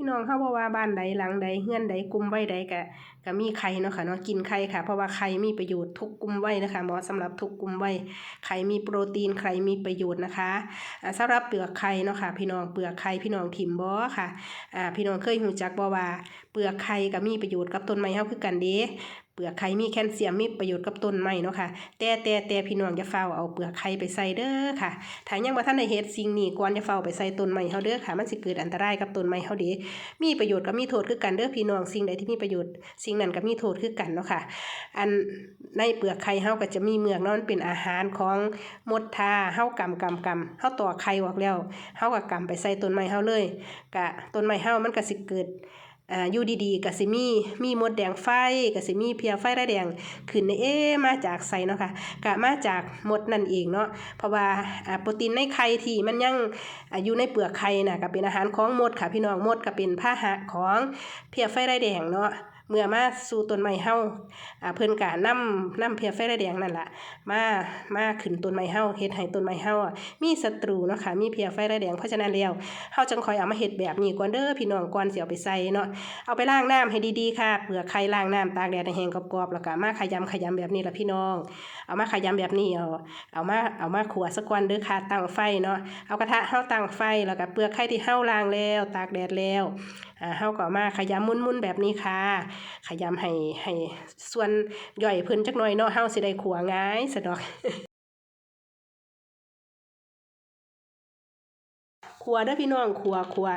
พี่น้องเฮาบ่ว่าบ้านใดหลังใดเฮือนใดกลุ่มไว้ใดก็ก็มีไข่เนาะค่ะเนาะกินไข่ค่ะ เพราะว่าไข่มีประโยชน์ทุกกลุ่มไว้นะคะหมอสำหรับทุกกลุ่มไว้ไข่มีโปรตีนไข่มีประโยชน์นะคะอ่าสำหรับเปลือกไข่เนาะค่ะ พี่น้องเปลือกไข่พี่น้องถิ่มบ่ค่ะอ่าพี่น้องเคยหูจักบ่ว่าเปลือกไข่ก็มีประโยชน์กับต้นไม้เฮาคือกันเด้เลือกไข่มีแคลเซียมมีประโยชน์กับต้นไม้เนาะค่ะแต่แต่แต่พี่น้องอย่าเฝ้าเอาเปลือกไข่ไปใส่เด้อค่ะถ้ายังบ่ทันได้เฮ็ดสิ่งนี้ก่อนจะเฝ้าไปใส่ต้นไม้เฮาเด้อค่ะ มันสิเกิดอันตรายกับต้นไม้เฮาเด้มีประโยชน์กับมีโทษคือกันเด้อพี่น้องสิ่งใดที่มีประโยชน์สิ่งนั้นก็มีโทษคือกันเนาะค่ะ อันในเปลือกไข่เฮาก็จะมีเมือกเนาะมันเป็นอาหารของมดทาเฮากำกำกำเฮาต่อไข่ออกแล้วเฮาก็กำไปใส่ต้นไม้เฮาเลยกะต้นไม้เฮามันก็สิเกิด อ่าอยู่ดีๆกะสิมีมีมดแดงไฟกะสิมีเพียไฟระแดงขึ้นในเอ๊มาจากไสเนาะค่ะกะมาจากมดนั่นเองเนาะเพราะว่าอ่าโปรตีนในไข่ที่มันยังออยู่ในเปลือกไข่น่ะก็เป็นอาหารของมดค่ะพี่น้องมดก็เป็นพาหะของเพียไฟระแดงเนาะ เมื่อมาสู่ต้นไม้เฮาอ่าเพิ่นก็นำนำเพียไฟระแดงนั่นล่ะมามาขึ้นต้นไม้เฮาเฮ็ดให้ต้นไม้เฮาอะมีศัตรูเนาะค่ะมีเพียไฟระแดงเพราะฉะนั้นแล้วเฮาจังคอยเอามาเฮ็ดแบบนี้ก่อนเด้อพี่น้องก่อนสิเอาไปใส่เนาะเอาไปล้างน้ำให้ดีๆค่ะเปลือกไข่ล้างน้ำตากแดดให้แห้งกรอบๆแล้วก็มาขยำขยำแบบนี้ละพี่น้อง เอามาขยำแบบนี้เอาเอามาเอามาขัวสักวันเด้อค่ะตั้งไฟเนาะเอากระทะเฮาตั้งไฟแล้วก็เปลือกไข่ที่เฮาล้างแล้ว ตากแดดแล้ว อ่าเฮาก็เอามาขยำมุนๆแบบนี้ค่ะ ขยำให้ให้ส่วนย่อยเพิ่นจักหน่อยเนาะเฮาสิได้ขัวง่ายสะดอกขัวเด้อพี่น้องขัวขัว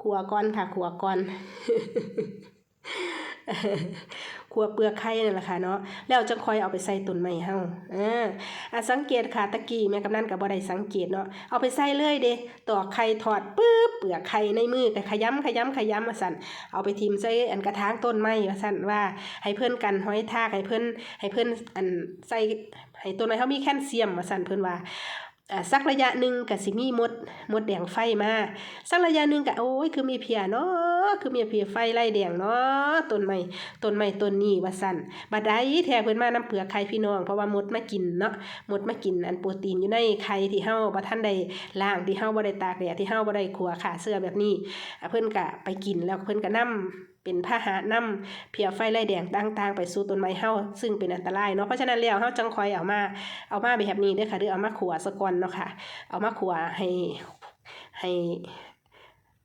ขัวก่อนค่ะขัวก่อน ขัวเปลือกไข่นั่นแหละค่ะเนาะแล้วจังค่อยเอาไปใส่ต้นไม้เฮาอออะสังเกตค่ะตะกี้แม่กำนันก็บ่ได้สังเกตเนาะเอาไปใส่เลยเด้ตอกไข่ทอดปึ๊บเปลือกไข่ในมือก็ขยำขยำขยำว่าซั่นเอาไปทิมใส่อันกระถางต้นไม้ว่าซั่นว่าให้เพิ่อนกันห้อยทากให้เพิ่อนให้เพิ่อนอันใส่ให้ต้นไม้เฮามีแคลเซียมว่าซั่นเพิ่อนว่า สักระยะหนึ่งก็สิมีมดมดแดงไฟมาสักระยะหนึ่งก็โอ้ยคือมีเพียเนาะคือมีเพียไฟไล่แดงเนาะต้นไม้ต้นไม้ต้นนี้ว่าสั่นบัดใดแท้เพิ่นมานํเปลือกไข่พี่น้องเพราะว่ามดมากินเนาะมดมากินอันโปรตีนอยู่ในไข่ที่เฮาบ่ทันได้ล้างที่เฮาบ่ได้ตากแดดที่เฮาบ่ได้ขัวขาเสื้อแบบนี้เพิ่นก็ไปกินแล้วเพิ่นก็นํ เป็นพาหะนำเพียไฟไล่แดงต่างๆ ไปสู่ต้นไม้เฮาซึ่งเป็นอันตรายเนาะเพราะฉะนั้นแล้วเฮาจังคอยเอามาเอามาแบบนี้เด้อค่ะหรือเอามาขัวสะก่อนเนาะค่ะ เอามาขัวให้ให้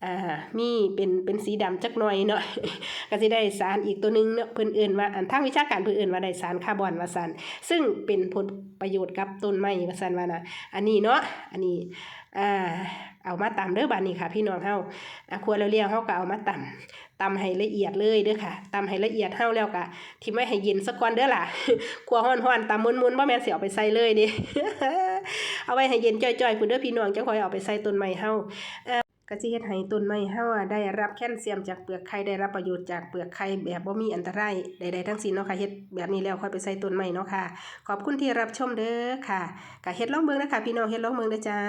อ่ามีเป็นเป็นสีดำจักหน่อยเนาะก็สิได้สารอีกตัวหนึงเนาะเพิ่นเอิ้นว่าอันทางวิชาการเพิ่นเอิ้นว่าได้สารคาร์บอนว่าซั่นซึ่งเป็นผลประโยชน์กับต้นไม้ว่าซั่นว่านะอันนี้เนาะอันนี้อ่าเอามาตำเด้อบัดนี้ค่ะ พี่น้องเฮาอะครัวเรียวๆเฮาก็เอามาตำตำให้ละเอียดเลยเด้อค่ะตำให้ละเอียดเฮาแล้วก็ทิ้งไว้ให้เย็นสักก่อนเด้อล่ะครัวร้อนๆตำมุนๆบ่แม่นสิเอาไปใส่เลยเด้เอาไว้ให้เย็นจ่อยๆพุ่นเด้อพี่น้องจังค่อยเอาไปใส่ต้นไม้เฮา ก็จะเฮ็ดให้ต้นไม้เฮาได้รับแคลเซียมจากเปลือกไข่ได้รับประโยชน์จากเปลือกไข่แบบบ่มีอันตรายใดๆทั้งสิ้นเนาะค่ะเฮ็ดแบบนี้แล้วค่อยไปใส่ต้นไม้เนาะค่ะ ขอบคุณที่รับชมเด้อค่ะก็เฮ็ดลองเบิ่งนะคะพี่น้องเฮ็ดลองเบิ่งเด้อจ้า